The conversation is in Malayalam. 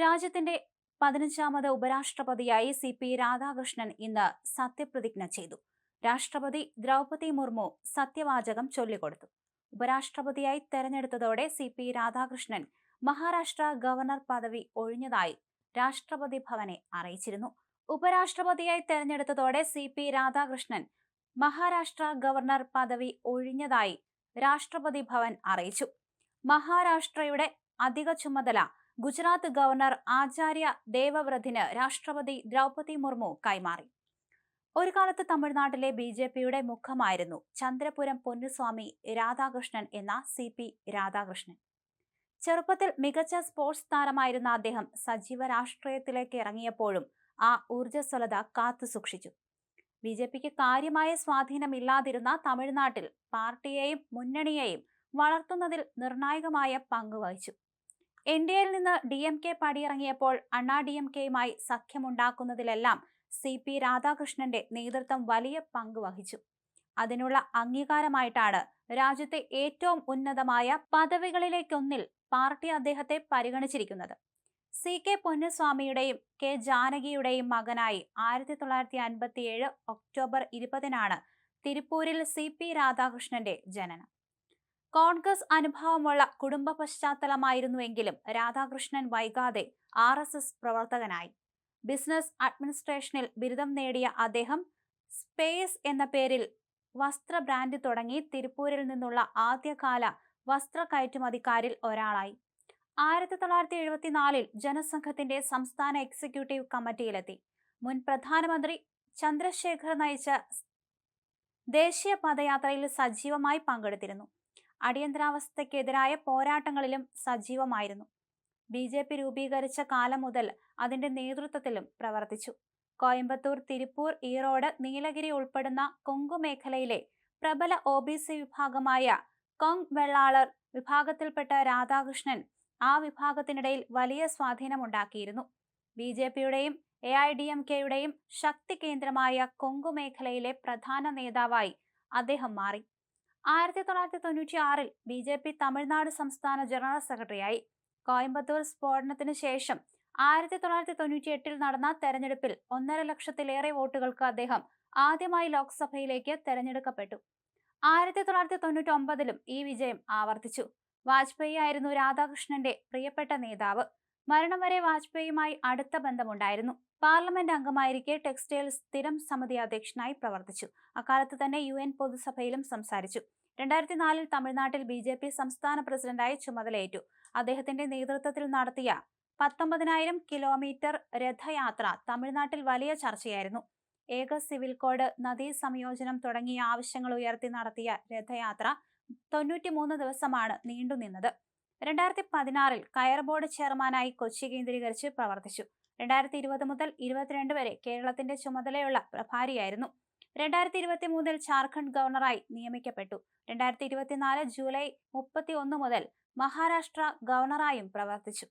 രാജ്യത്തിന്റെ പതിനഞ്ചാമത് ഉപരാഷ്ട്രപതിയായി സി പി രാധാകൃഷ്ണൻ ഇന്ന് സത്യപ്രതിജ്ഞ ചെയ്തു. രാഷ്ട്രപതി ദ്രൗപതി മുർമു സത്യവാചകം ചൊല്ലിക്കൊടുത്തു. ഉപരാഷ്ട്രപതിയായി തെരഞ്ഞെടുത്തതോടെ C P Radhakrishnan Maharashtra governor പദവി ഒഴിഞ്ഞതായി രാഷ്ട്രപതി ഭവനെ അറിയിച്ചിരുന്നു. ഉപരാഷ്ട്രപതിയായി തെരഞ്ഞെടുത്തതോടെ C P Radhakrishnan Maharashtra governor പദവി ഒഴിഞ്ഞതായി രാഷ്ട്രപതി ഭവൻ അറിയിച്ചു. മഹാരാഷ്ട്രയുടെ അധിക ചുമതല ഗുജറാത്ത് ഗവർണർ ആചാര്യ ദേവവ്രതിന് രാഷ്ട്രപതി ദ്രൗപതി മുർമു കൈമാറി. ഒരു കാലത്ത് തമിഴ്നാട്ടിലെ ബി ജെ പിയുടെ മുഖമായിരുന്നു ചന്ദ്രപുരം പൊന്നുസ്വാമി രാധാകൃഷ്ണൻ എന്ന സി പി രാധാകൃഷ്ണൻ. ചെറുപ്പത്തിൽ മികച്ച സ്പോർട്സ് താരമായിരുന്ന അദ്ദേഹം സജീവ രാഷ്ട്രീയത്തിലേക്ക് ഇറങ്ങിയപ്പോഴും ആ ഊർജസ്വലത കാത്തു സൂക്ഷിച്ചു. ബി ജെ പിക്ക് കാര്യമായ സ്വാധീനമില്ലാതിരുന്ന തമിഴ്നാട്ടിൽ പാർട്ടിയെയും മുന്നണിയെയും വളർത്തുന്നതിൽ നിർണായകമായ പങ്ക് വഹിച്ചു. എൻ ഡി എയിൽ നിന്ന് ഡി എം കെ പടിയിറങ്ങിയപ്പോൾ അണ്ണാ ഡി എം കെയുമായി സഖ്യമുണ്ടാക്കുന്നതിലെല്ലാം സി പി രാധാകൃഷ്ണന്റെ നേതൃത്വം വലിയ പങ്ക് വഹിച്ചു. അതിനുള്ള അംഗീകാരമായിട്ടാണ് രാജ്യത്തെ ഏറ്റവും ഉന്നതമായ പദവികളിലേക്കൊന്നിൽ പാർട്ടി അദ്ദേഹത്തെ പരിഗണിച്ചിരിക്കുന്നത്. സി കെ പൊന്നുസ്വാമിയുടെയും കെ ജാനകിയുടെയും മകനായി ആയിരത്തി തൊള്ളായിരത്തി അൻപത്തി ഏഴ് ഒക്ടോബർ ഇരുപതിനാണ് തിരുപ്പൂരിൽ സി പി രാധാകൃഷ്ണന്റെ ജനനം. കോൺഗ്രസ് അനുഭവമുള്ള കുടുംബ പശ്ചാത്തലമായിരുന്നുവെങ്കിലും രാധാകൃഷ്ണൻ വൈകാതെ ആർ എസ് എസ് പ്രവർത്തകനായി. ബിസിനസ് അഡ്മിനിസ്ട്രേഷനിൽ ബിരുദം നേടിയ അദ്ദേഹം സ്പേസ് എന്ന പേരിൽ വസ്ത്ര ബ്രാൻഡ് തുടങ്ങി തിരുപ്പൂരിൽ നിന്നുള്ള ആദ്യകാല വസ്ത്ര കയറ്റുമതിക്കാരിൽ ഒരാളായി. ആയിരത്തി തൊള്ളായിരത്തി എഴുപത്തിനാലിൽ ജനസംഘത്തിന്റെ സംസ്ഥാന എക്സിക്യൂട്ടീവ് കമ്മിറ്റിയിലെത്തി. മുൻ പ്രധാനമന്ത്രി ചന്ദ്രശേഖർ നയിച്ച ദേശീയ പദയാത്രയിൽ സജീവമായി പങ്കെടുത്തിരുന്നു. അടിയന്തരാവസ്ഥയ്ക്കെതിരായ പോരാട്ടങ്ങളിലും സജീവമായിരുന്നു. ബി ജെ പി രൂപീകരിച്ച കാലം മുതൽ അതിന്റെ നേതൃത്വത്തിലും പ്രവർത്തിച്ചു. കോയമ്പത്തൂർ തിരുപ്പൂർ ഈറോഡ് നീലഗിരി ഉൾപ്പെടുന്ന കൊങ്കു മേഖലയിലെ പ്രബല ഒ ബി സി വിഭാഗമായ കൊങ് വെള്ളാളർ വിഭാഗത്തിൽപ്പെട്ട രാധാകൃഷ്ണൻ ആ വിഭാഗത്തിനിടയിൽ വലിയ സ്വാധീനമുണ്ടാക്കിയിരുന്നു. ബി ജെ പിയുടെയും എ ഐ ഡി എം കെയുടെയും ശക്തി കേന്ദ്രമായ കൊങ്കു മേഖലയിലെ പ്രധാന നേതാവായി അദ്ദേഹം മാറി. ആയിരത്തി തൊള്ളായിരത്തി തൊണ്ണൂറ്റി ആറിൽ ബി ജെ പി തമിഴ്നാട് സംസ്ഥാന ജനറൽ സെക്രട്ടറിയായി. കോയമ്പത്തൂർ സ്ഫോടനത്തിന് ശേഷം ആയിരത്തി തൊള്ളായിരത്തി തൊണ്ണൂറ്റി എട്ടിൽ നടന്ന തെരഞ്ഞെടുപ്പിൽ ഒന്നര ലക്ഷത്തിലേറെ വോട്ടുകൾക്ക് അദ്ദേഹം ആദ്യമായി ലോക്സഭയിലേക്ക് തെരഞ്ഞെടുക്കപ്പെട്ടു. ആയിരത്തി തൊള്ളായിരത്തി തൊണ്ണൂറ്റി ഒമ്പതിലും ഈ വിജയം ആവർത്തിച്ചു. വാജ്പേയി ആയിരുന്നു രാധാകൃഷ്ണന്റെ പ്രിയപ്പെട്ട നേതാവ്. മരണം വരെ വാജ്പേയിയുമായി അടുത്ത ബന്ധമുണ്ടായിരുന്നു. പാർലമെന്റ് അംഗമായിരിക്കെ ടെക്സ്റ്റൈൽ സ്ഥിരം സമിതി അധ്യക്ഷനായി പ്രവർത്തിച്ചു. അക്കാലത്ത് തന്നെ യു എൻ പൊതുസഭയിലും സംസാരിച്ചു. രണ്ടായിരത്തി നാലിൽ തമിഴ്നാട്ടിൽ ബി ജെ പി സംസ്ഥാന പ്രസിഡന്റായി ചുമതലയേറ്റു. അദ്ദേഹത്തിന്റെ നേതൃത്വത്തിൽ നടത്തിയ പത്തൊമ്പതിനായിരം കിലോമീറ്റർ രഥയാത്ര തമിഴ്നാട്ടിൽ വലിയ ചർച്ചയായിരുന്നു. ഏക സിവിൽ കോഡ് നദീ സംയോജനം തുടങ്ങിയ ആവശ്യങ്ങൾ ഉയർത്തി നടത്തിയ രഥയാത്ര തൊണ്ണൂറ്റിമൂന്ന് ദിവസമാണ് നീണ്ടുനിന്നത്. രണ്ടായിരത്തി പതിനാറിൽ കയർ ബോർഡ് ചെയർമാനായി കൊച്ചി കേന്ദ്രീകരിച്ച് പ്രവർത്തിച്ചു. രണ്ടായിരത്തി ഇരുപത് മുതൽ ഇരുപത്തിരണ്ട് വരെ കേരളത്തിന്റെ ചുമതലയുള്ള പ്രഭാരിയായിരുന്നു. രണ്ടായിരത്തി ഇരുപത്തി മൂന്നിൽ ജാർഖണ്ഡ് ഗവർണറായി നിയമിക്കപ്പെട്ടു. രണ്ടായിരത്തി ഇരുപത്തിനാല് ജൂലൈ മുപ്പത്തി ഒന്ന് മുതൽ മഹാരാഷ്ട്ര ഗവർണറായും പ്രവർത്തിച്ചു.